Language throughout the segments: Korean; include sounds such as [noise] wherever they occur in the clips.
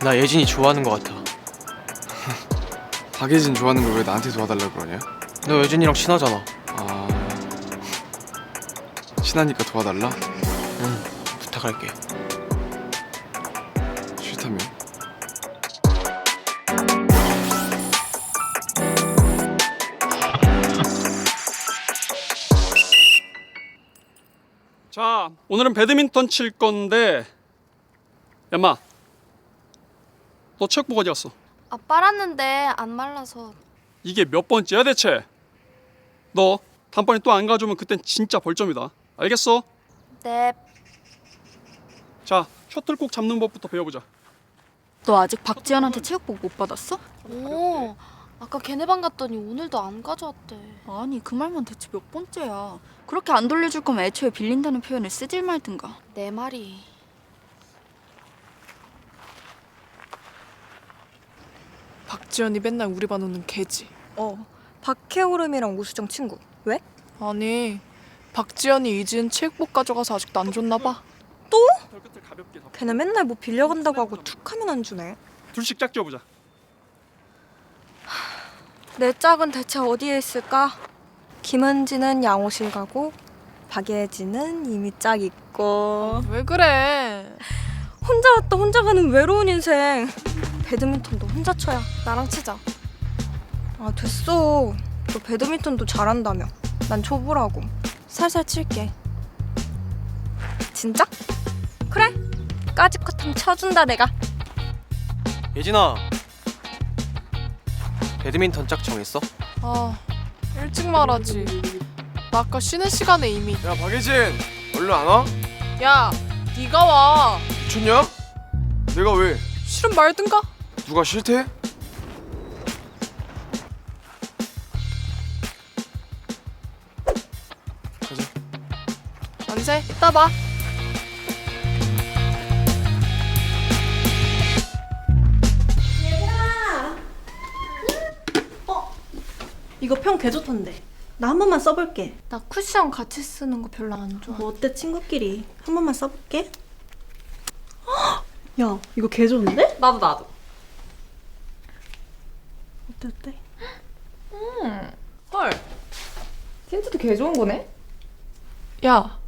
나 예진이 좋아하는 것 같아. [laughs] 박예진 좋아하는 걸 왜 나한테 도와달라 그러냐? 너 예진이랑 친하잖아. 아 친하니까 도와달라? 응, 부탁할게. 싫다며 자, 오늘은 배드민턴 칠 건데 야마 너 체육복 어디 갔어? 아 빨았는데 안 말라서 이게 몇 번째야 대체? 너 다음번에 또 안 가져오면 그땐 진짜 벌점이다 알겠어? 네 자, 셔틀콕 잡는 법부터 배워보자 너 아직 박지연한테 체육복 못 받았어? 오, 아까 걔네 방 갔더니 오늘도 안 가져왔대. 아니 그 말만 대체 몇 번째야 그렇게 안 돌려줄 거면 애초에 빌린다는 표현을 쓰질 말든가 내 말이. 박지연이 맨날 우리 반 오는 개지. 어. 박해오름이랑 오수정 친구. 왜? 아니 박지연이 이지은 체육복 가져가서 아직도 안 줬나 봐. 잡고 걔네 맨날 뭐 빌려간다고 하고 툭 하면 안 주네. 둘씩 짝 지어보자 내 짝은 대체 어디에 있을까? 김은지는 양호실 가고 박예진은 이미 짝 있고 왜 그래? 혼자 왔다 혼자 가는 외로운 인생. 배드민턴도 혼자 쳐야 나랑 치자. 아 됐어. 너 배드민턴도 잘한다며. 난 초보라고. 살살 칠게. 진짜? 그래. 까짓것 한번 쳐준다 내가. 예진아, 배드민턴 짝 정했어? 아 일찍 말하지. 나 아까 쉬는 시간에 이미 야 박예진 얼른 안 와? 야 네가 와. 미쳤냐? 내가 왜? 싫으면 말든가. 누가 싫대? 가자 만세. 이따 봐. 이거 평 개 좋던데. 나 한 번만 써볼게. 나 쿠션 같이 쓰는 거 별로 안 좋아. 뭐 어때 친구끼리 한 번만 써볼게. 헉! 야 이거 개 좋은데? 나도 나도. 어때 어때? 헐. 틴트도 개 좋은 거네. 야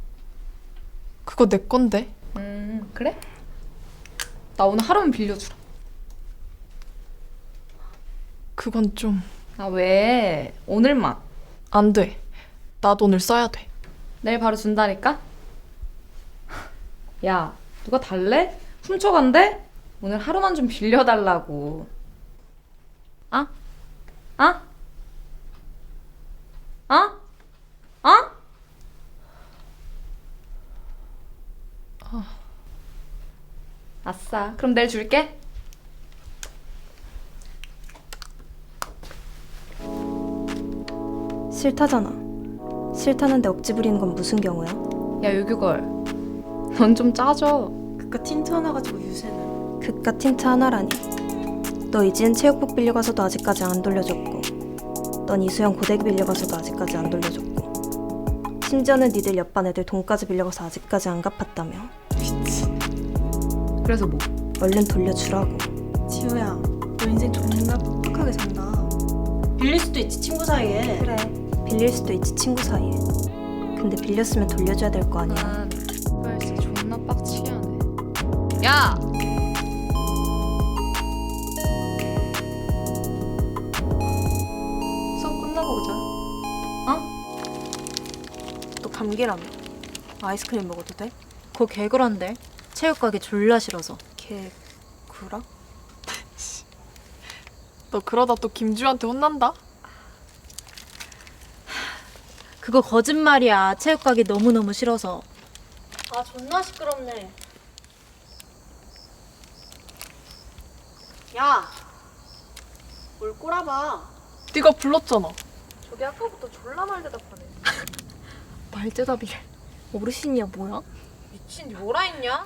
그거 내 건데. 음 그래? 나 오늘 하루만 빌려주라. 그건 좀 안 아 왜? 오늘만. 돼. 나도 오늘 써야 돼. 내일 바로 준다니까. 야 누가 달래? 훔쳐간대? 오늘 하루만 좀 빌려달라고. 아? 아? 아? 아? 아싸. 그럼 내일 줄게. 싫다잖아. 싫다는데 억지 부리는 건 무슨 경우야? 야 유규걸. 넌 좀 짜져. 그깟 틴트 하나 가지고 유세는. 그깟 틴트 하나라니. 너 이지은 체육복 빌려가서도 아직까지 안 돌려줬고, 넌 이수영 고데기 빌려가서도 아직까지 안 돌려줬고, 심지어는 니들 옆반 애들 돈까지 빌려가서 아직까지 안 갚았다며. 그래서 뭐? 얼른 돌려주라고. 지우야, 너 인생 존나 빡빡하게 산다. 빌릴 수도 있지 친구 사이에. 그래, 빌릴 수도 있지 친구 사이에. 근데 빌렸으면 돌려줘야 될 거 아니야. 난 오빠 진짜 존나 빡치게 하네. 야! 너 감기라며. 아이스크림 먹어도 돼? 그거 개그란데 체육 가기 졸라 싫어서 걔 구라? [laughs] 너 그러다 또 김주한테 혼난다. 그거 거짓말이야 체육 가기 너무너무 싫어서 아 존나 시끄럽네. 야, 뭘 꼬라봐. 네가 불렀잖아. 저기 아까부터 졸라 말 대답하네. 말대답이래. 어르신이야 뭐야? 미친 뭐라 했냐?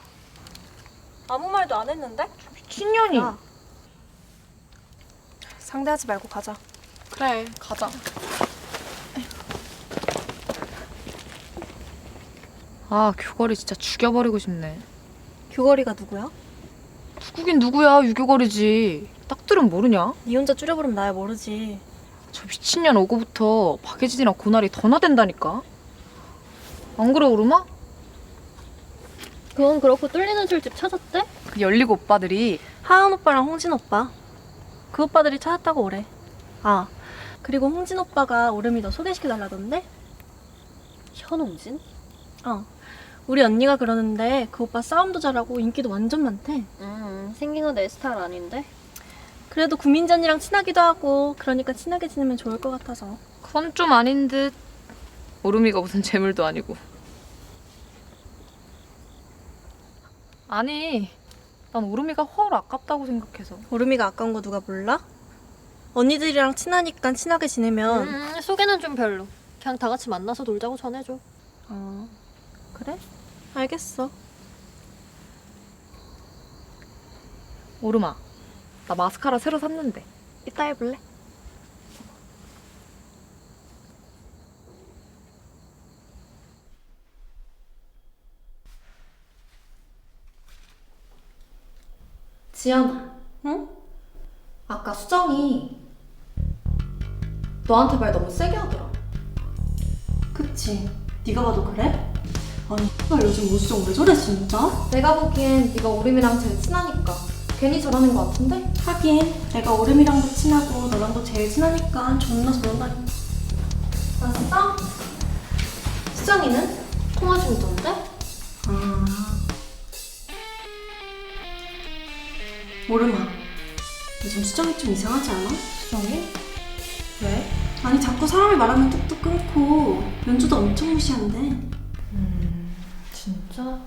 아무 말도 안 했는데? 미친년이. 야. 상대하지 말고 가자. 그래 가자. 아 규걸이 진짜 죽여버리고 싶네. 규걸이가 누구야? 누구긴 누구야 유교거리지 딱들은 모르냐? 니 혼자 줄여버리면 나야 모르지. 저 미친년 오고부터 박예진이랑 고날이 더 나댄다니까 안 그래 오르마? 그건 그렇고 뚫리는 술집 찾았대? 그 열리고 오빠들이 하은 오빠랑 홍진 오빠. 그 오빠들이 찾았다고 오래. 아, 그리고 홍진 오빠가 오름이 너 소개시켜달라던데? 현홍진? 어. 우리 언니가 그러는데 그 오빠 싸움도 잘하고 인기도 완전 많대. 음, 생긴 거내 스타일 아닌데? 그래도 구민지 언니랑 친하기도 하고 그러니까 친하게 지내면 좋을 것 같아서. 그건 좀 아닌 듯 오르미가 무슨 재물도 아니고 아니 난 오르미가 헐 아깝다고 생각해서 오름이가 아까운 거 누가 몰라? 언니들이랑 친하니까 친하게 지내면 음, 소개는 좀 별로. 그냥 다 같이 만나서 놀자고 전해줘. 어 그래? 알겠어. 오르마 나 마스카라 새로 샀는데 이따 해볼래? 지연아. 응? 아까 수정이 너한테 말 너무 세게 하더라. 그치. 네가 봐도 그래? 아니, 나 요즘 오수정 왜 저래 진짜? 내가 보기엔 네가 오림이랑 제일 친하니까 괜히 저러는 거 같은데? 하긴 내가 오름이랑도 친하고 너랑도 제일 친하니까 존나 저런다니까. 나 진짜? 수정이는? 통화 중이던데? 모르마. 요즘 수정이 좀 이상하지 않아? 수정이? 왜? 아니 자꾸 사람이 말하면 뚝뚝 끊고 연주도 엄청 무시한대. 진짜?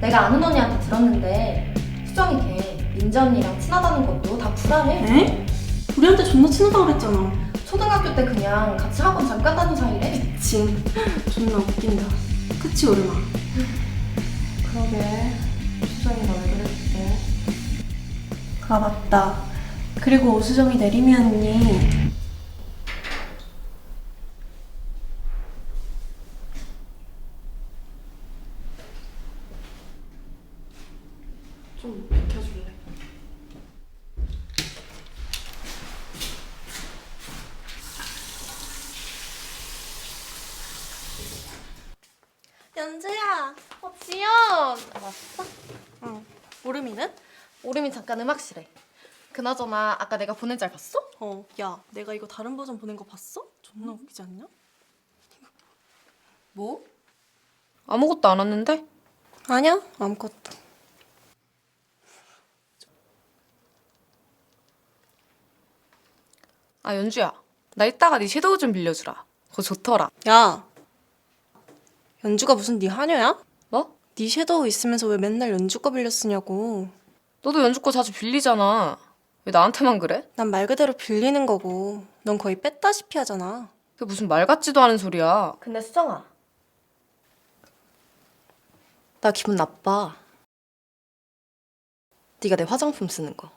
내가 아는 언니한테 들었는데 수정이 걔 민지 언니랑 친하다는 것도 다 불안해. 에? 우리한테 존나 친하다고 그랬잖아. 초등학교 때 그냥 같이 학원 잠깐 다닌 사이래. 진 존나 웃긴다. 그치 오르마? 그러게 수정이가 왜 그랬대? 아 맞다. 그리고 오수정이 내림이 언니 좀 비켜줄래? 어, 지연! 왔어? 오름이는? 오림이 잠깐 음악실에. 그나저나 아까 내가 보낸 짤 봤어? 어, 야, 내가 이거 다른 버전 보낸 거 봤어? 존나 웃기지 않냐? 뭐? 아무것도 안 왔는데? 아니야, 아무것도. 아 연주야 나 이따가 네 섀도우 좀 빌려주라 그거 좋더라 야, 연주가 무슨 네 하녀야? 뭐? 네 섀도우 있으면서 왜 맨날 연주 거 빌려 쓰냐고. 너도 연주 거 자주 빌리잖아 왜 나한테만 그래? 난 말 그대로 빌리는 거고, 넌 거의 뺐다시피 하잖아. 그게 무슨 말 같지도 않은 소리야 근데 수정아. 나 기분 나빠. 네가 내 화장품 쓰는 거.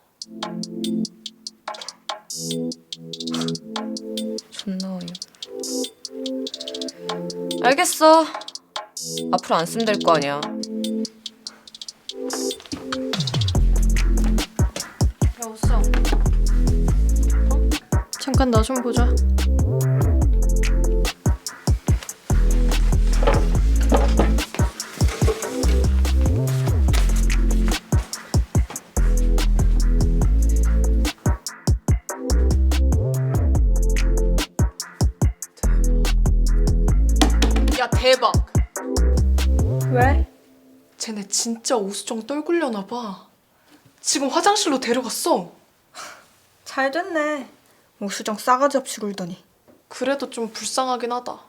존나 어이없 알겠어 앞으로 안 쓰면 될 거 아니야 야 잠깐 나 좀 보자. 야 대박. 왜? 쟤네 진짜 오수정 떨굴려나 봐. 지금 화장실로 데려갔어. 잘 됐네. 오수정 싸가지 없이 굴더니. 그래도 좀 불쌍하긴 하다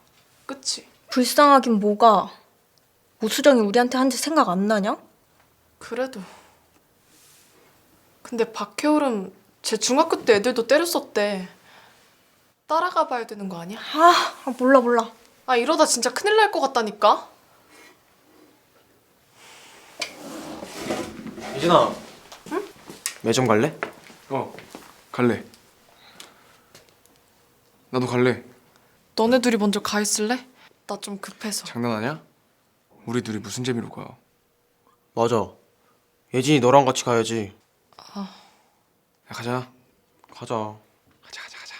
그치? 불쌍하긴 뭐가. 오수정이 우리한테 한 짓 생각 안 나냐? 그래도 근데 박해오름 쟤 중학교 때 애들도 때렸었대 따라가 봐야 되는 거 아니야? 아, 아, 몰라 몰라. 아 이러다 진짜 큰일 날 것 같다니까 예진아. 응? 매점 갈래? 어, 갈래. 나도 갈래. 너네 둘이 먼저 가 있을래? 나 좀 급해서 장난하냐? 우리 둘이 무슨 재미로 가? 맞아. 예진이 너랑 같이 가야지. 야, 가자. 가자. 가자, 가자, 가자.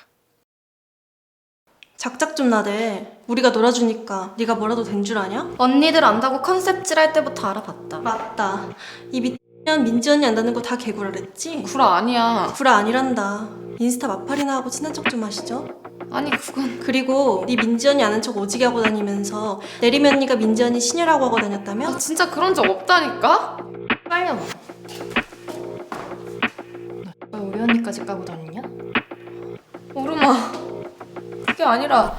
작작 좀 나대. 우리가 놀아주니까 네가 뭐라도 된 줄 아냐? 언니들 안다고 컨셉질 할 때부터 알아봤다. 맞다. 이미 년 민지 언니 안다는 거 다 개구라랬지? 구라 아니야. 구라 아니란다. 인스타 마팔이나 하고 친한 척 좀 하시죠? 아니 그건 그리고 네 민지 언니 아는 척 오지게 하고 다니면서 내리미 언니가 민지 언니 신녀라고 하고 다녔다며? 아, 진짜 그런 적 없다니까? 빨려. 너 우리 언니까지 까고 다니냐? 오르마. 그게 아니라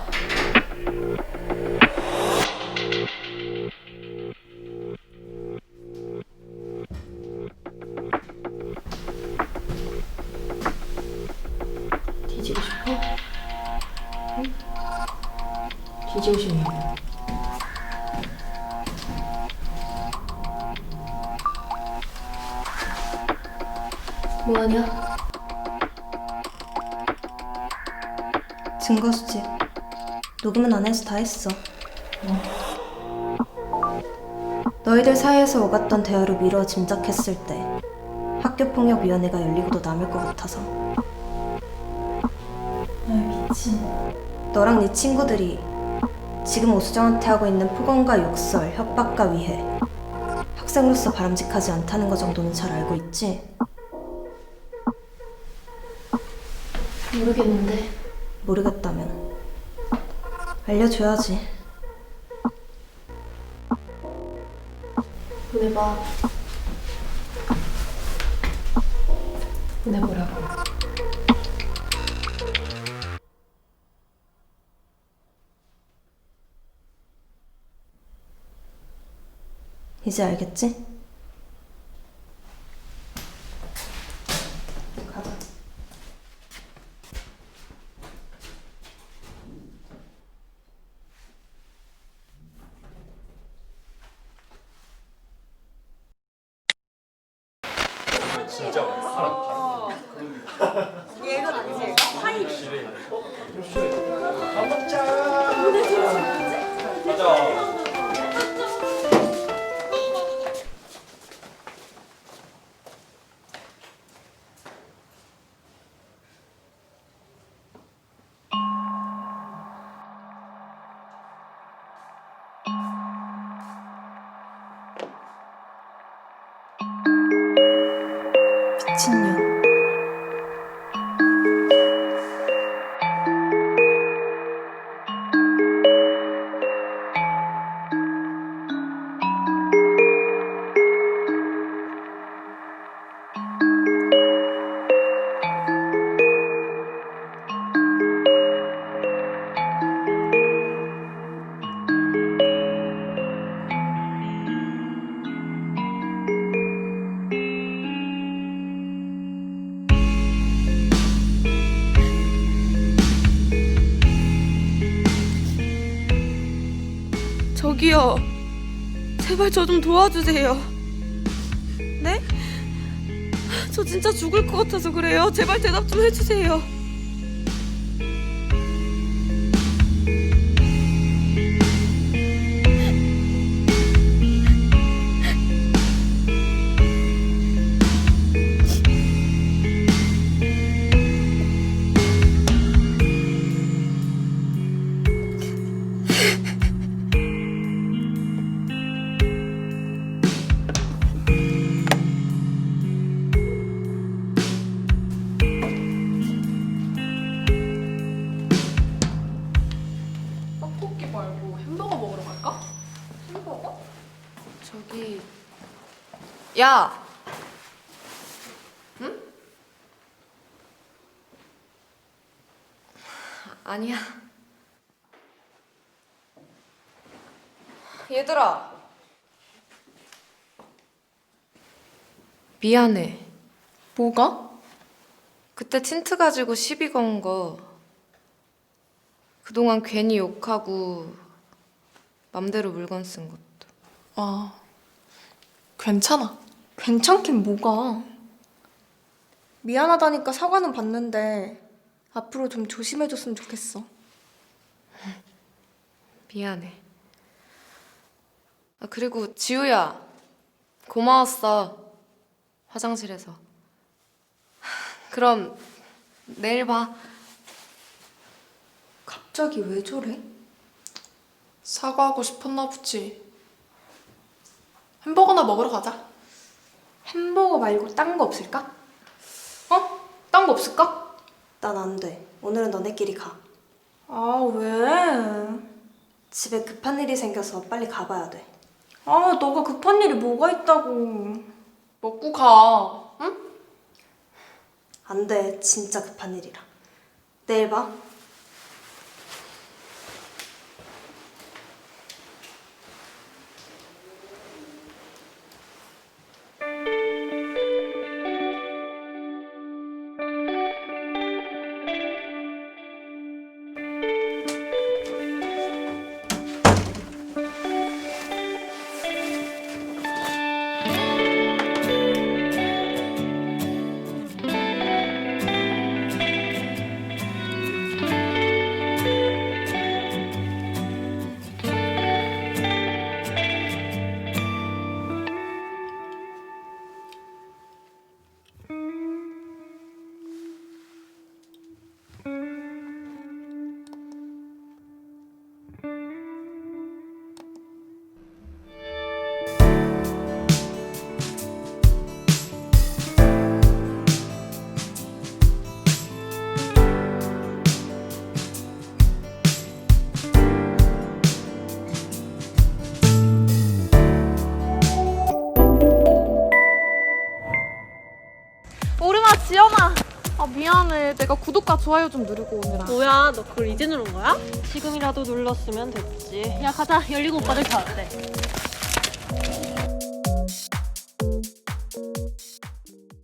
녹음은 안 해서 다 했어. 너희들 사이에서 오갔던 대화로 미뤄 짐작했을 때 학교폭력위원회가 열리고도 남을 것 같아서. 아 미친. 너랑 네 친구들이 지금 오수정한테 하고 있는 폭언과 욕설, 협박과 위해 학생으로서 바람직하지 않다는 거 정도는 잘 알고 있지? 모르겠는데. 모르겠다면 알려줘야지. 보내봐. 보내보라고. 이제 알겠지? 진짜 사람 반. 얘가 아니지 얘가? 하이 밥 먹자. 네, 가자. 미친년. 저기요. 제발 저 좀 도와주세요. 네? 저 진짜 죽을 것 같아서 그래요. 제발 대답 좀 해주세요. 야. 응? 아니야. 얘들아. 미안해. 뭐가? 그때 틴트 가지고 시비 건 거. 그동안 괜히 욕하고 맘대로 물건 쓴 것도. 아, 괜찮아. 괜찮긴 뭐가. 미안하다니까 사과는 받는데 앞으로 좀 조심해줬으면 좋겠어. 미안해. 아, 그리고 지우야. 고마웠어. 화장실에서. 그럼 내일 봐. 갑자기 왜 저래? 사과하고 싶었나 보지. 햄버거나 먹으러 가자. 햄버거 말고 딴 거 없을까? 어? 딴 거 없을까? 난 안 돼. 오늘은 너네끼리 가. 아, 왜? 집에 급한 일이 생겨서 빨리 가봐야 돼. 아, 너가 급한 일이 뭐가 있다고. 먹고 가. 응? 안 돼. 진짜 급한 일이라. 내일 봐. 좋아요 좀 누르고 오느라. 뭐야, 너 그걸 이제 누른 거야? 지금이라도 눌렀으면 됐지. 야, 가자. 열리고 오빠들 다 왔대.